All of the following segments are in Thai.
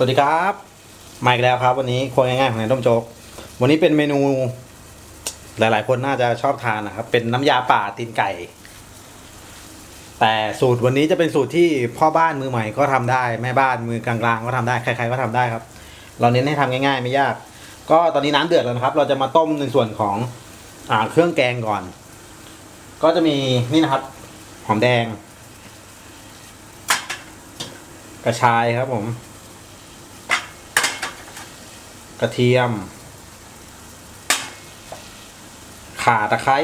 สวัสดีครับมาอีกแล้วครับ วันนี้ครัวง่ายๆของนายต้มโจ๊กวันนี้เป็นเมนู หลาย ๆ คนน่าจะชอบทานนะครับ เป็นน้ำยาป่าตีนไก่ แต่สูตรวันนี้จะเป็นสูตรที่พ่อบ้านมือใหม่ก็ทำได้ แม่บ้านมือกลางๆก็ทำได้ใครๆก็ทำได้ครับ เราเน้นให้ทำง่าย ๆ ไม่ยาก ก็ตอนนี้น้ำเดือดแล้วนะครับ เราจะมาต้มในส่วนของอ่าเครื่องแกงก่อน ก็จะมีนี่นะครับ หอมแดง กระชายครับผม กระเทียม ข่าตะไคร้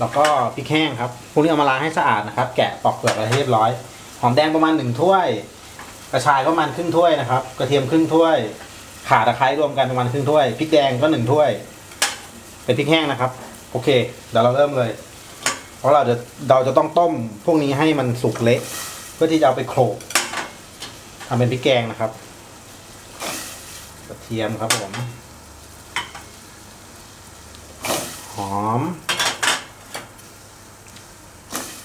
แล้วก็พริกแห้งครับ พวกนี้เอามาล้างให้สะอาดนะครับ แกะปอกเปลือกอะไรเรียบร้อย หอมแดงประมาณหนึ่งถ้วย กระชายประมาณครึ่งถ้วยนะครับ กระเทียมครึ่งถ้วย ข่าตะไคร้รวมกันประมาณครึ่งถ้วย พริกแดงก็หนึ่งถ้วย เป็นพริกแห้งนะครับ โอเค เดี๋ยวเราเริ่มเลย เพราะเราจะเราจะต้องต้มพวกนี้ให้มันสุกเละ เพื่อที่จะเอาไปโขลกทำเป็นพริกแกงนะครับ ทียมครับผม หอม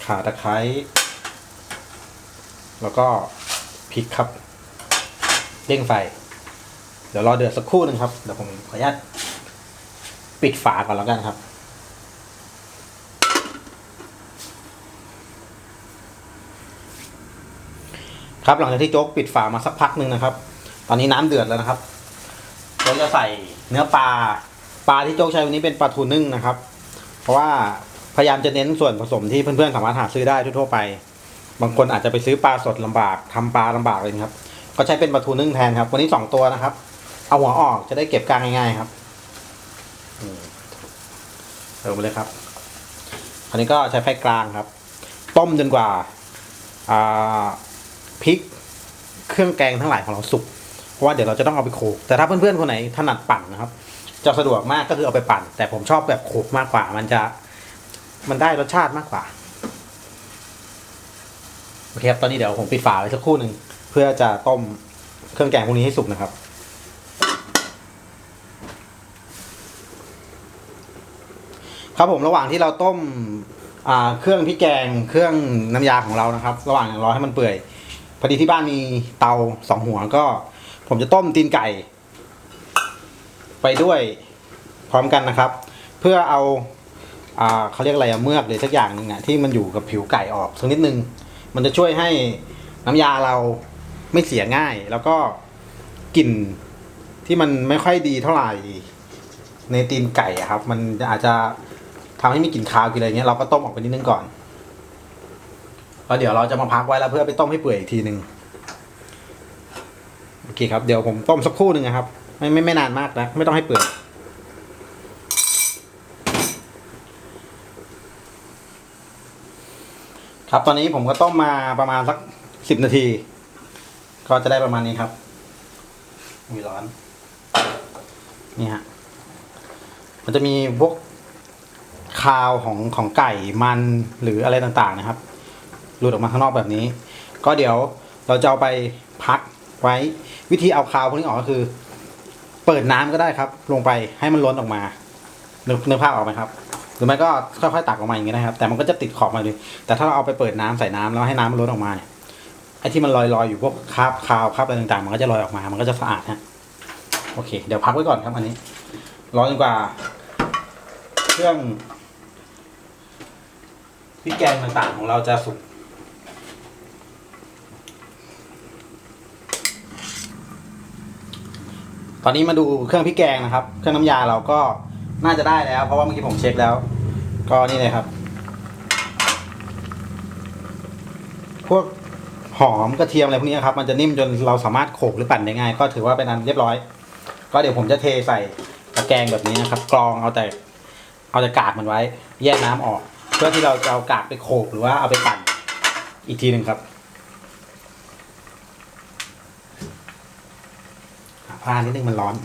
ข่าตะไคร้แล้วก็พริกครับเร่งไฟ เดี๋ยวรอเดือดสักครู่หนึ่งครับ เดี๋ยวผมขออนุญาตปิดฝาก่อนแล้วกันครับครับหลังจากที่โจ๊กปิดฝามาสักพักหนึ่งนะครับ ตอนนี้น้ำเดือดแล้วนะครับ โจ๊กจะใส่เนื้อปลาปลาที่โจ๊กใช้วันนี้เป็นปลาทูนึ่งนะครับ เพราะว่าพยายามจะเน้นส่วนผสมที่เพื่อนๆสามารถหาซื้อได้ทั่วๆไป บางคนอาจจะไปซื้อปลาสดลำบากทำปลาลำบากเลยครับ ก็ใช้เป็นปลาทูนึ่งแทนครับ วันนี้สองตัวนะครับ เอาหัวออกจะได้เก็บกลางง่ายๆครับเติมไปเลยครับคราวนี้ก็ใช้ไฟกลางครับ ต้มจนกว่าพริกเครื่องแกงทั้งหลายของเราสุก เพราะว่าเดี๋ยวเราจะต้องเอาไปโขลกแต่ถ้าเพื่อนๆคนไหนถนัดปั่นนะครับ จะสะดวกมากก็คือเอาไปปั่น แต่ผมชอบแบบโขลกมากกว่า มันจะมันได้รสชาติมากกว่าโอเคครับตอนนี้เดี๋ยวผมปิดฝาไว้สักครู่หนึ่งเพื่อจะต้มเครื่องแกงพวกนี้ให้สุกนะครับครับผมระหว่างที่เราต้มเครื่องพริกแกงเครื่องน้ำยาของเรานะครับ ระหว่างรอให้มันเปื่อยพอดีที่บ้านมีเตาสองหัวก็ ผมจะต้มตีนไก่ ไปด้วยพร้อมกันนะครับ เพื่อเอาอเขาเรียกอะไรอะเมือกหรือสักอย่างหนึ่งอะที่มันอยู่กับผิวไก่ออกสักนิดนึง มันจะช่วยให้น้ำยาเราไม่เสียง่าย แล้วก็กลิ่นที่มันไม่ค่อยดีเท่าไหร่ในตีนไก่ครับ มันอาจจะทำให้มีกลิ่นคาวกลิ่นอะไรเงี้ยเราก็ต้มออกไปนิดนึงก่อนแล้วเดี๋ยวเราจะมาพักไว้แล้วเพื่อไปต้มให้เปื่อยอีกทีหนึ่ง โอเคครับ เดี๋ยวผมต้มสักครู่หนึ่งนะครับ ไม่ไม่ไม่นานมากนะ ไม่ต้องให้เปื่อยครับตอนนี้ผมก็ต้มมาประมาณสักสิบนาที ก็จะได้ประมาณนี้ครับ มีร้อน นี่ฮะ มันจะมีพวกคาวของของไก่มันหรืออะไรต่างๆนะครับ หลุดออกมาข้างนอกแบบนี้ ก็เดี๋ยวเราจะเอาไป ไว้ วิธีเอาคาวพวกนี้ออกก็คือ เปิดน้ำก็ได้ครับ ลงไปให้มันล้นออกมาเนึกนึกภาออกไหมครับ หรือไม่ก็ค่อยๆตักออกมาอย่างนี้นะครับ แต่มันก็จะติดขอบมาเลย แต่ถ้าเราเอาไปเปิดน้ำใส่น้ำแล้วให้น้ำมันล้นออกมาเนี่ยไอ้ที่มันลอยๆอยู่พวกคราบคาวคราบอะไรต่างๆ มันก็จะลอยออกมา มันก็จะสะอาดฮะโอเค เดี๋ยวพักไว้ก่อนครับอันนี้รอจนกว่า เครื่องพริกแกงต่างๆ ของเราจะสุก ตอนนี้มาดูเครื่องพริกแกงนะครับ เครื่องน้ำยาเราก็น่าจะได้แล้ว เพราะว่าเมื่อกี้ผมเช็คแล้ว ก็นี่เลยครับ พวกหอมกระเทียมอะไรพวกนี้ครับ มันจะนิ่มจนเราสามารถโขลกหรือปั่นได้ง่าย ก็ถือว่าเป็นอันเรียบร้อย ก็เดี๋ยวผมจะเทใส่ตะแกรงแบบนี้นะครับ กรองเอาแต่ เอาแต่กากมันไว้ แยกน้ำออก เพื่อที่เราจะเอากากไปโขลกหรือว่าเอาไปปั่นอีกทีหนึ่งครับหา ผ้านิดนึงมันร้อน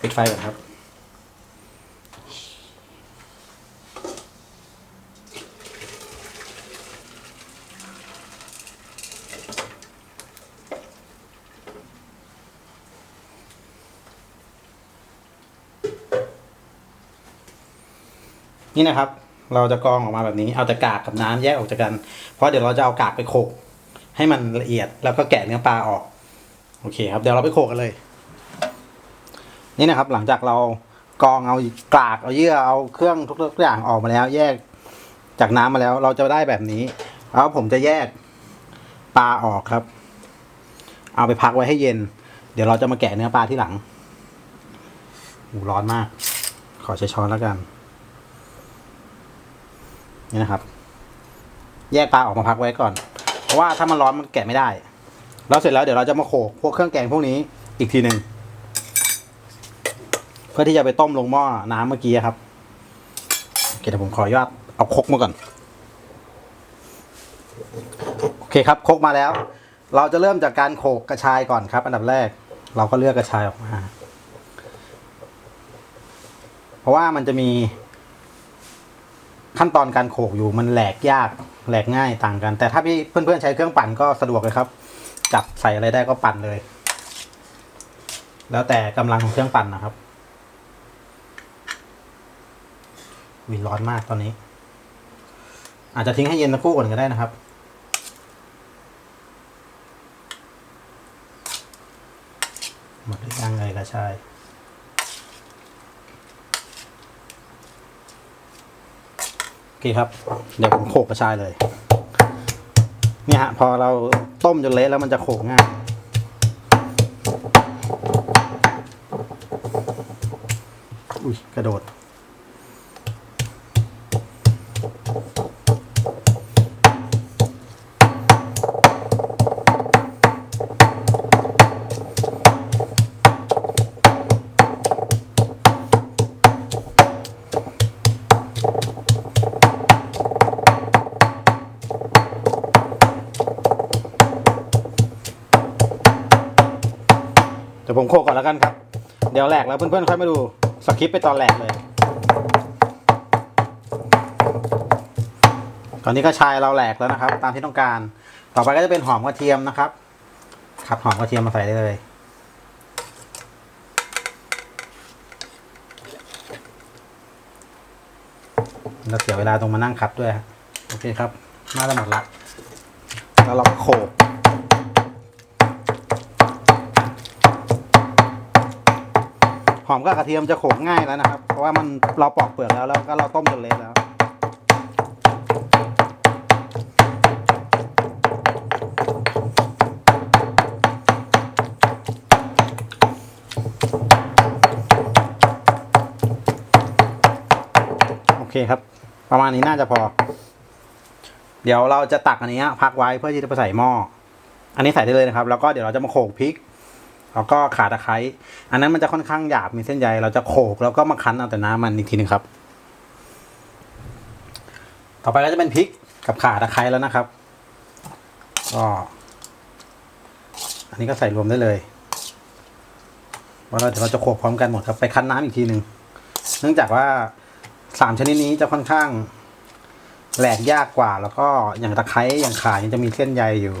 ปิดไฟก่อนครับ นี่นะครับ เราจะกรองออกมาแบบนี้ เอาแต่กากกับน้ำแยกออกจากกัน เพราะเดี๋ยวเราจะเอากากไปโขกให้มันละเอียดแล้วก็แกะเนื้อปลาออก โอเคครับเดี๋ยวเราไปโขกกันเลย นี่นะครับหลังจากเรากรองเอากากเอาเยื่อเอาเครื่องทุกๆอย่างออกมาแล้ว แยกจากน้ำมาแล้ว เราจะได้แบบนี้แล้วผมจะแยกปลาออกครับ เอาไปพักไว้ให้เย็น เดี๋ยวเราจะมาแกะเนื้อปลาที่หลังหูร้อนมาก ขอใช้ช้อนแล้วกัน นี่นะครับ แยกปลาออกมาพักไว้ก่อน เพราะว่าถ้ามันร้อนมันแกะไม่ได้ แล้วเสร็จแล้วเดี๋ยวเราจะมาโขลกพวกเครื่องแกงพวกนี้อีกทีหนึ่งเพื่อที่จะไปต้มลงหม้อน้ำเมื่อกี้ครับโอเคเดี๋ยวผมขออนุญาตเอาคกมาก่อนโอเคครับคกมาแล้ว เราจะเริ่มจากการโขลกกระชายก่อนครับ อันดับแรก เราก็เลือกกระชายออกมา เพราะว่ามันจะมีขั้นตอนการโขลกอยู่มันแหลกยากแหลกง่ายต่างกัน แต่ถ้าพี่เพื่อนๆใช้เครื่องปั่นก็สะดวกเลยครับ จับใส่อะไรได้ก็ปั่นเลย แล้วแต่กำลังของเครื่องปั่นนะครับวิร้อนมากตอนนี้ อาจจะทิ้งให้เย็นสักครู่ก่อนก็ได้นะครับ หมดหรือยังเลยกระชายโอเคครับ เดี๋ยวผมโขกกระชายเลย เนี่ยฮะพอเราต้มจนเละแล้วมันจะโขกง่ายอุ้ยกระโดด ดี๋ยวผมโขลกก่อนแล้วกันครับ เดี๋ยวแหลกแล้วเพื่อนๆค่อยมาดูสคริปต์ไปตอนแหลกเลย ตอนนี้ก็ชายเราแหลกแล้วนะครับ ตามที่ต้องการ ต่อไปก็จะเป็นหอมกระเทียมนะครับครับหอมกระเทียมมาใส่ได้เลยแล้วเสียเวลาตรงมานั่งคับด้วยฮะโอเคครับ น่าจะหมดละ แล้วเราโขลก ห อมกับกระเทียมจะโขลกง่ายแล้วนะครับ เพราะว่ามันเราปอกเปลือกแล้วแล้วก็เราต้มจนเละแล้วโอเคครับ ประมาณนี้น่าจะพอ เดี๋ยวเราจะตักอันนี้พักไว้เพื่อที่จะไปใส่หม้อ อันนี้ใส่ได้เลยนะครับ แล้วก็เดี๋ยวเราจะมาโขลกพริก แล้วก็ขาตะไคร้อันนั้นมันจะค่อนข้างหยาบมีเส้นใยเราจะโขลกแล้วก็มาคั้นเอาแต่น้ำมันอีกทีหนึงครับ ต่อไปก็จะเป็นพริกกับขาตะไคร้แล้วนะครับก็อันนี้ก็ใส่รวมได้เลยว่าเราเดี๋ยวเราจะโขลกพร้อมกันหมดครับไปคั้นน้ำอีกทีหนึ่งเนื่องจากว่าสามชนิดนี้จะค่อนข้างแหลกยากกว่า แล้วก็อย่างตะไคร้อย่างข่ายังจะมีเส้นใยอยู่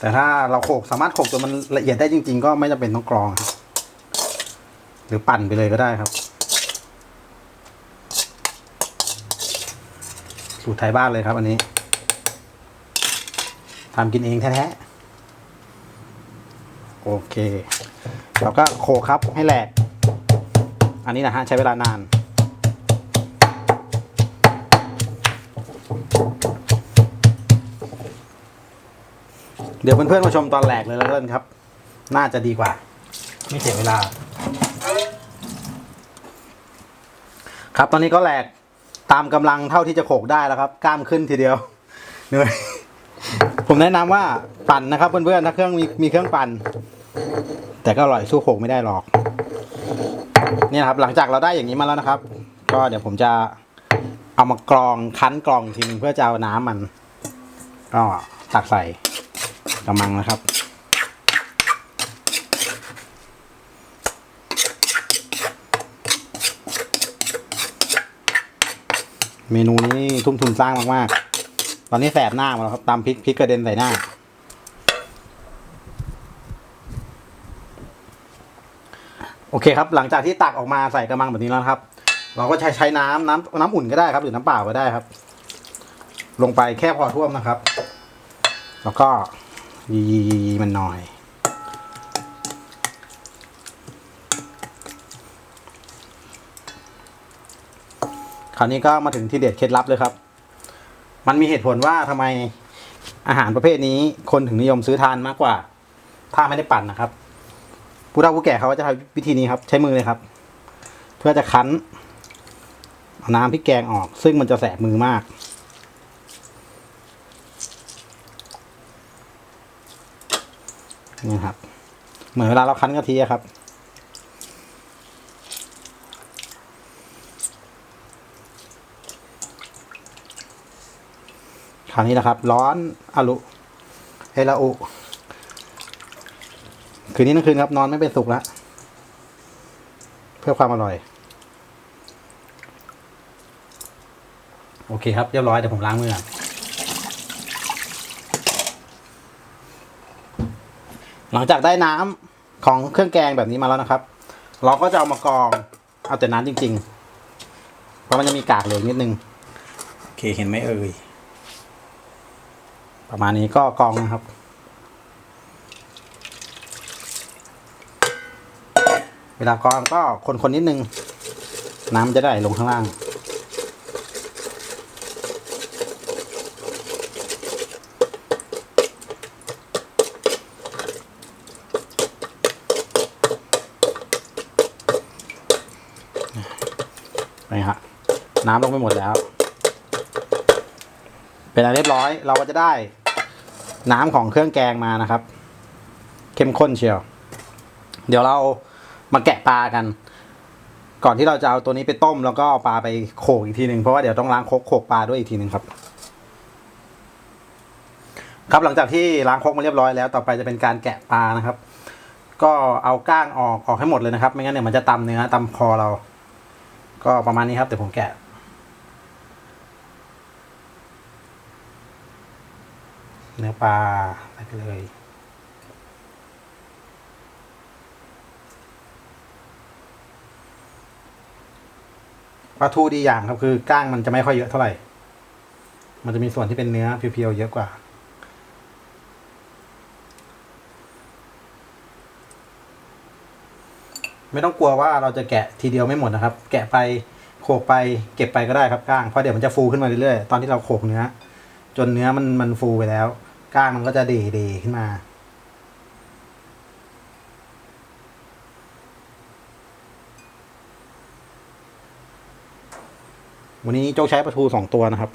แต่ถ้าเราโขกสามารถโขกจนมันละเอียดได้จริง ๆ ก็ไม่จำเป็นต้องกรองครับหรือปั่นไปเลยก็ได้ครับ สูตรไทยบ้านเลยครับ อันนี้ทำกินเองแท้ๆโอเคเราก็โขลกครับให้แหลก อันนี้นะฮะใช้เวลานาน ดี๋ยวเพื่อนๆมาชมตอนแหลกเลยแล้วกันครับ น่าจะดีกว่า ไม่เสียเวลา ครับตอนนี้ก็แหลกตามกำลังเท่าที่จะโขกได้แล้วครับ กล้ามขึ้นทีเดียวเหนื่อยผมแนะนำว่าปั่นนะครับเพื่อนๆถ้าเครื่องมีมีเครื่องปั่น แต่ก็อร่อยสู้โขกไม่ได้หรอกนี่นะครับหลังจากเราได้อย่างนี้มาแล้วนะครับ ก็เดี๋ยวผมจะเอามากรองคั้นกรองทีนึงเพื่อจะเอาน้ำมัน ก็ตักใส่ กระมังนะครับเมนูนี้ทุ่มทุนสร้างมาก ๆ ตอนนี้แสบหน้าหมาแล้วครับตามพริกพริกกระเด็นใส่หน้า โอเคครับ หลังจากที่ตักออกมาใส่กระมังแบบนี้แล้วครับ เราก็ใช้ใช้น้ำน้ำน้ำอุ่นก็ได้ครับ หรือน้ำเปล่าก็ได้ครับ ลงไปแค่พอท่วมนะครับ แล้วก็ ยีมันหน่อย คราวนี้ก็มาถึงที่เด็ดเคล็ดลับเลยครับ มันมีเหตุผลว่าทำไมอาหารประเภทนี้คนถึงนิยมซื้อทานมากกว่า ถ้าไม่ได้ปั่นนะครับ ผู้เฒ่าผู้แก่เขาจะทำวิธีนี้ครับ ใช้มือเลยครับ เพื่อจะคั้นน้ำพริกแกงออก ซึ่งมันจะแสบมือมาก นี่ครับ เหมือนเวลาเราคั้นกะทิครับ คราวนี้นะครับ ร้อนอลุเฮลาอุ คืนนี้ทั้งคืนครับ นอนไม่เป็นสุขแล้ว เพื่อความอร่อย โอเคครับ เรียบร้อยเดี๋ยวผมล้างมือก่อน ลังจากได้น้ำของเครื่องแกงแบบนี้มาแล้วนะครับ เราก็จะเอามากรอง เอาแต่น้ำจริง ๆ เพราะมันจะมีกากเหลือนิดนึง โอเคเห็นไหมเอ่ย ประมาณนี้ก็กรองนะครับ เวลากรองก็คนๆนิดนึง น้ำจะได้ลงข้างล่าง นี่ฮะ น้ำลงไปหมดแล้ว เป็นอันเรียบร้อยเราก็จะได้น้ำของเครื่องแกงมานะครับ เข้มข้นเชียว เดี๋ยวเรามาแกะปลากัน ก่อนที่เราจะเอาตัวนี้ไปต้มแล้วก็เอาปลาไปโขกอีกทีหนึ่งเพราะว่าเดี๋ยวต้องล้างโคกโขกปลาด้วยอีกทีหนึ่งครับ ครับหลังจากที่ล้างโคกมาเรียบร้อยแล้ว ต่อไปจะเป็นการแกะปลานะครับ ก็เอาก้างออกออกให้หมดเลยนะครับ ไม่งั้นเนี่ยมันจะตำเนื้อตำคอเรา ก็ประมาณนี้ครับเดี๋ยวผมแกะ เนื้อปลาใส่ไปเลยปลาทูดีอย่างครับคือก้างมันจะไม่ค่อยเยอะเท่าไหร่ มันจะมีส่วนที่เป็นเนื้อเพียวๆเยอะกว่า ไม่ต้องกลัวว่าเราจะแกะทีเดียวไม่หมดนะครับ แกะไปโขกไปเก็บไปก็ได้ครับก้างเพราะเดี๋ยวมันจะฟูขึ้นมาเรื่อยๆตอนที่เราโขกเนื้อ จนเนื้อมันมันฟูไปแล้ว ก้างมันก็จะเดๆขึ้นมา วันนี้โจ๊กใช้ปลาทูสองตัวนะครับ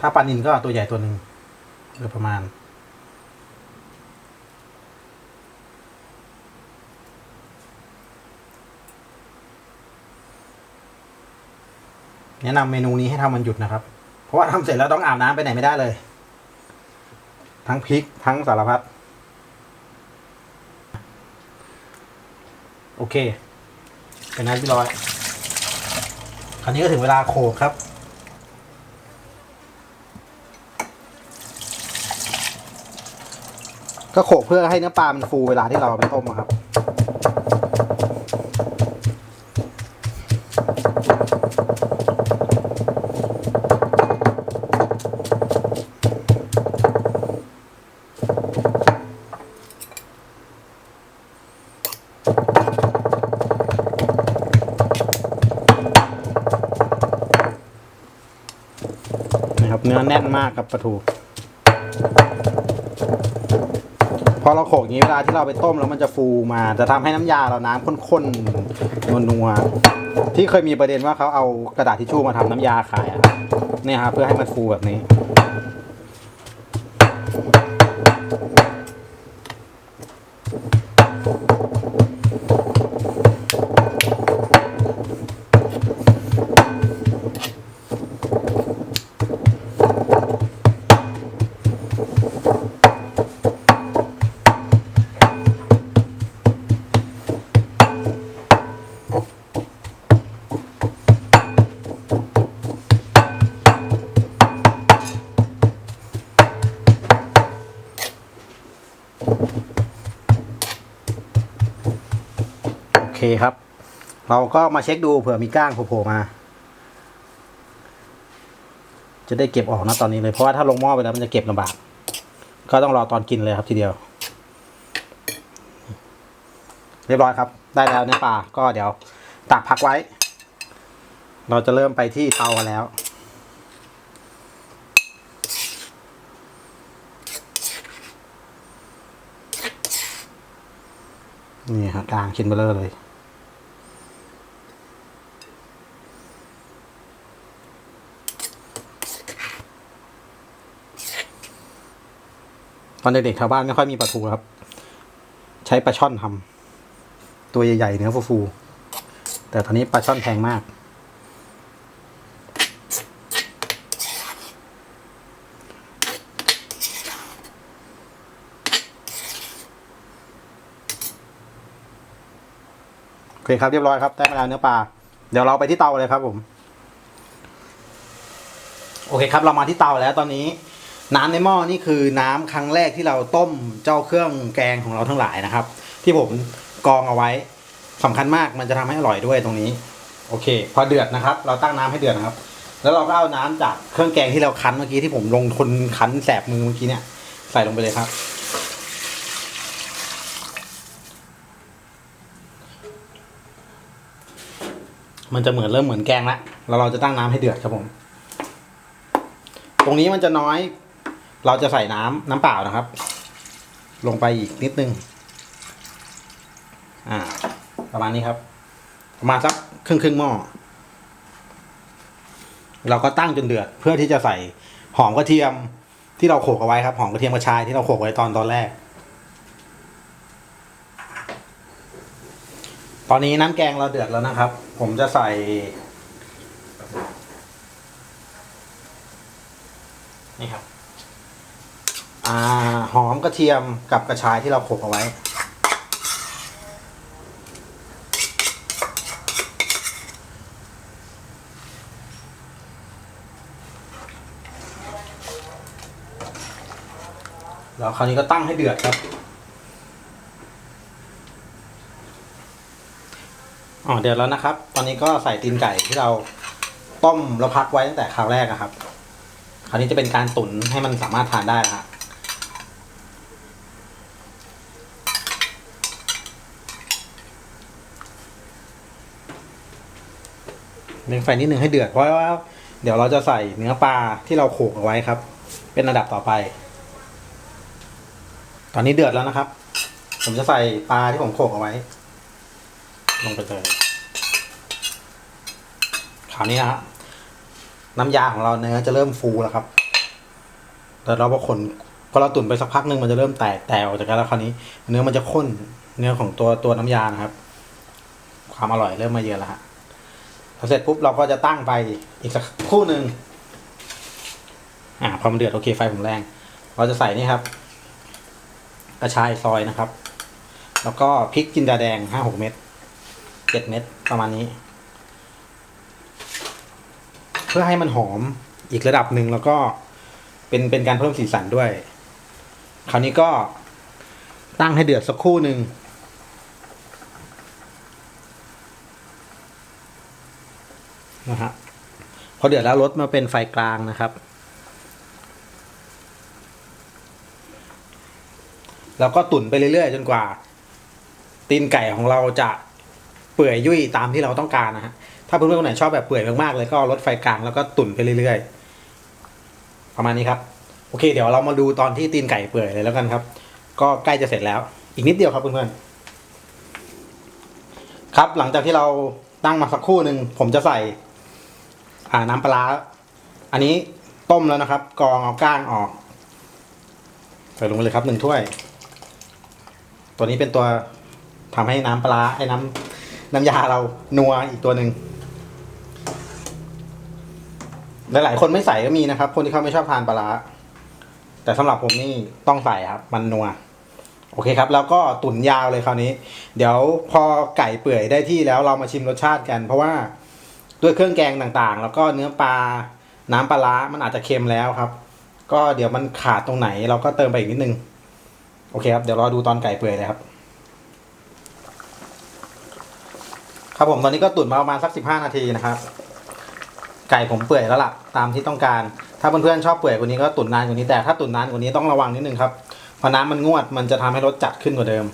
ถ้าปลานินก็ตัวใหญ่ตัวหนึ่งโดยประมาณแนะนำเมนูนี้ให้ทำมันหยุดนะครับ เพราะว่าทำเสร็จแล้วต้องอาบน้ำไปไหนไม่ได้เลย ทั้งพริกทั้งสารพัดโอเค เป็นนั้นที่ร้อย คราวนี้ก็ถึงเวลาโขกครับ ก็โขกเพื่อให้เนื้อปลามันฟูเวลาที่เราไปต้มอะครับ ครับเนื้อแน่นมากกับปลาทูพอเราโขกอย่างนี้เวลาที่เราไปต้มแล้วมันจะฟูมา จะทำให้น้ำยาเราน้ำข้นๆนัวๆที่เคยมีประเด็นว่าเขาเอากระดาษทิชชู่มาทำน้ำยาขายอะเนี่ยครับเพื่อให้มันฟูแบบนี้ เคครับ เราก็มาเช็คดูเผื่อมีก้างโผล่มา จะได้เก็บออกนะตอนนี้เลยเพราะว่าถ้าลงหม้อไปแล้วมันจะเก็บลำบาก ก็ต้องรอตอนกินเลยครับทีเดียว เรียบร้อยครับ ได้แล้วเนื้อปลาก็เดี๋ยวตักพักไว้ เราจะเริ่มไปที่เตากันแล้วนี่ครับกลางชิ้นเบลเลอร์เลย ตอนเด็กๆชาวบ้านไม่ค่อยมีปลาทูครับ ใช้ปลาช่อนทำตัวใหญ่ๆเนื้อฟูๆแต่ตอนนี้ปลาช่อนแพงมากโอเคครับเรียบร้อยครับได้มาแล้วเนื้อปลาเดี๋ยวเราไปที่เตาเลยครับผม โอเคครับเรามาที่เตาแล้วตอนนี้ น้ำในหม้อนี่คือน้ำครั้งแรกที่เราต้มเจ้าเครื่องแกงของเราทั้งหลายนะครับ ที่ผมกองเอาไว้สำคัญมากมันจะทำให้อร่อยด้วยตรงนี้ โอเค พอเดือดนะครับ เราตั้งน้ำให้เดือดนะครับ แล้วเราก็เอาน้ำจากเครื่องแกงที่เราคั้นเมื่อกี้ที่ผมลงทุนคั้นแสบมือเมื่อกี้เนี่ยใส่ลงไปเลยครับ มันจะเหมือนเริ่มเหมือนแกงละแล้วเราจะตั้งน้ำให้เดือดครับผม ตรงนี้มันจะน้อย เราจะใส่น้ำน้ำเปล่านะครับ ลงไปอีกนิดนึง อ่า ประมาณนี้ครับ ประมาณสักครึ่งครึ่งหม้อ เราก็ตั้งจนเดือด เพื่อที่จะใส่หอมกระเทียมที่เราโขกเอาไว้ครับ หอมกระเทียมกระชายที่เราโขกไว้ตอนตอนแรก ตอนนี้น้ำแกงเราเดือดแล้วนะครับ ผมจะใส่ นี่ครับ อ่า หอมกระเทียมกับกระชายที่เราโขลกเอาไว้ แล้วคราวนี้ก็ตั้งให้เดือดครับอ๋อเดือดแล้วนะครับ ตอนนี้ก็ใส่ตีนไก่ที่เราต้มแล้วพักไว้ตั้งแต่คราวแรกอะครับ คราวนี้จะเป็นการตุ๋นให้มันสามารถทานได้นะฮะ เร่งไฟนิดนึงให้เดือดเพราะว่าเดี๋ยวเราจะใส่เนื้อปลาที่เราโขกเอาไว้ครับ เป็นระดับต่อไป ตอนนี้เดือดแล้วนะครับ ผมจะใส่ปลาที่ผมโขกเอาไว้ ลงไปเลยคราวนี้นะฮะน้ำยาของเราเนื้อจะเริ่มฟูแล้วครับ แต่เราพอคนพอเราตุ๋นไปสักพักหนึ่งมันจะเริ่มแตกแตกออกจากกันแล้วคราวนี้ เนื้อมันจะข้นเนื้อของตัวตัวน้ำยานะครับ ความอร่อยเริ่มมาเยอะแล้วฮะ พอเสร็จปุ๊บเราก็จะตั้งไปอีกสักคู่หนึ่งอ่าพอมันเดือดโอเคไฟผมแรง เราจะใส่นี่ครับ กระชายซอยนะครับ แล้วก็พริกจินดาแดงห้าหกเม็ดเจ็ดเม็ดประมาณนี้ เพื่อให้มันหอมอีกระดับหนึ่งแล้วก็เป็นเป็นการเพิ่มสีสันด้วย คราวนี้ก็ตั้งให้เดือดสักครู่หนึ่ง นะฮะพอเดือดแล้วลดมาเป็นไฟกลางนะครับ แล้วก็ตุ๋นไปเรื่อยๆ จนกว่า ตีนไก่ของเราจะเปื่อยยุ่ยตามที่เราต้องการนะฮะถ้าเพื่อนๆคนไหนชอบแบบเปื่อยมากๆเลยก็ลดไฟกลางแล้วก็ตุ๋นไปเรื่อยๆ ประมาณนี้ครับ โอเค เดี๋ยวเรามาดูตอนที่ตีนไก่เปื่อยเลยแล้วกันครับ ก็ใกล้จะเสร็จแล้ว อีกนิดเดียวครับเพื่อนๆครับหลังจากที่เราตั้งมาสักครู่หนึ่งผมจะใส่ อ่าน้ำปลา อันนี้ต้มแล้วนะครับ กรองเอาก้างออก ใส่ลงไปเลยครับหนึ่งถ้วย ตัวนี้เป็นตัวทำให้น้ำปลาไอ้น้ำน้ำยาเรานัวอีกตัวหนึ่งหลายๆคนไม่ใส่ก็มีนะครับ คนที่เขาไม่ชอบทานปลาร้าแต่สำหรับผมนี่ต้องใส่ครับ มันนัว โอเคครับ แล้วก็ตุ๋นยาวเลยคราวนี้ เดี๋ยวพอไก่เปื่อยได้ที่แล้วเรามาชิมรสชาติกัน เพราะว่า ด้วยเครื่องแกงต่างๆ แล้วก็เนื้อปลาน้ำปลาร้ามันอาจจะเค็มแล้วครับ ก็เดี๋ยวมันขาดตรงไหน เราก็เติมไปอีกนิดนึง โอเคครับ เดี๋ยวรอดูตอนไก่เปื่อยเลยครับ ครับผมตอนนี้ก็ตุ๋นมาประมาณสักสิบห้านาทีนะครับ ไก่ผมเปื่อยแล้วล่ะ ตามที่ต้องการ ถ้าเพื่อนๆชอบเปื่อยกว่านี้ก็ตุ๋นนานกว่านี้แต่ถ้าตุ๋นนานกว่านี้ต้องระวังนิดนึงครับเพราะน้ำมันงวดมันจะทำให้รสจัดขึ้นกว่าเดิม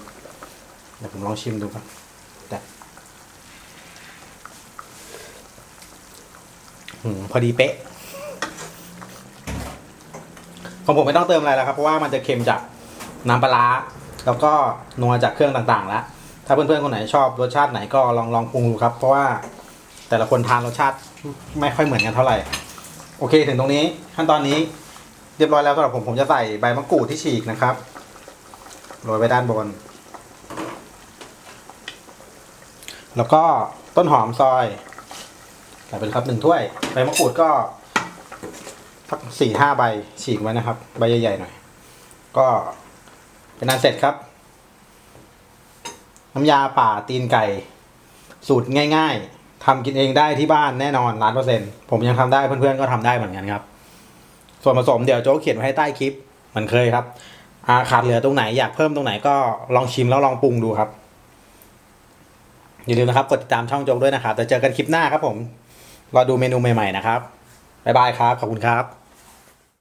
เดี๋ยวผมลองชิมดูครับแต่อืม พอดีเป๊ะของผมไม่ต้องเติมอะไรแล้วครับเพราะว่ามันจะเค็มจากน้ำปลาแล้วก็นัวจากเครื่องต่างๆแล้วถ้าเพื่อนๆคนไหนชอบรสชาติไหนก็ลองลองปรุงดูครับ เพราะว่าแต่ละคนทานรสชาติไม่ค่อยเหมือนกันเท่าไหร่ โอเคถึงตรงนี้ขั้นตอนนี้เรียบร้อยแล้วสำหรับผมผมจะใส่ใบมะกรูดที่ฉีกนะครับโรยไว้ด้านบน แล้วก็ต้นหอมซอย ใส่ไปเลยครับหนึ่งถ้วยใบมะกรูดก็สักสี่ห้าใบฉีกไว้นะครับ ใบใหญ่ๆหน่อย ก็เป็นอันเสร็จครับ น้ำยาป่าตีนไก่ สูตรง่าย ๆทำกินเองได้ที่บ้านแน่นอนล้านเปอร์เซ็นต์ผมยังทำได้เพื่อนๆก็ทำได้เหมือนกันครับ ส่วนผสมเดี๋ยวโจ๊กเขียนไว้ให้ใต้คลิปเหมือนเคยครับอาขาดเหลือตรงไหนอยากเพิ่มตรงไหนก็ลองชิมแล้วลองปรุงดูครับ อย่าลืมนะครับ กดติดตามช่องโจ๊กด้วยนะครับแต่เจอกันคลิปหน้าครับผม รอดูเมนูใหม่ๆนะครับ บ๊ายบายครับ ขอบคุณครับ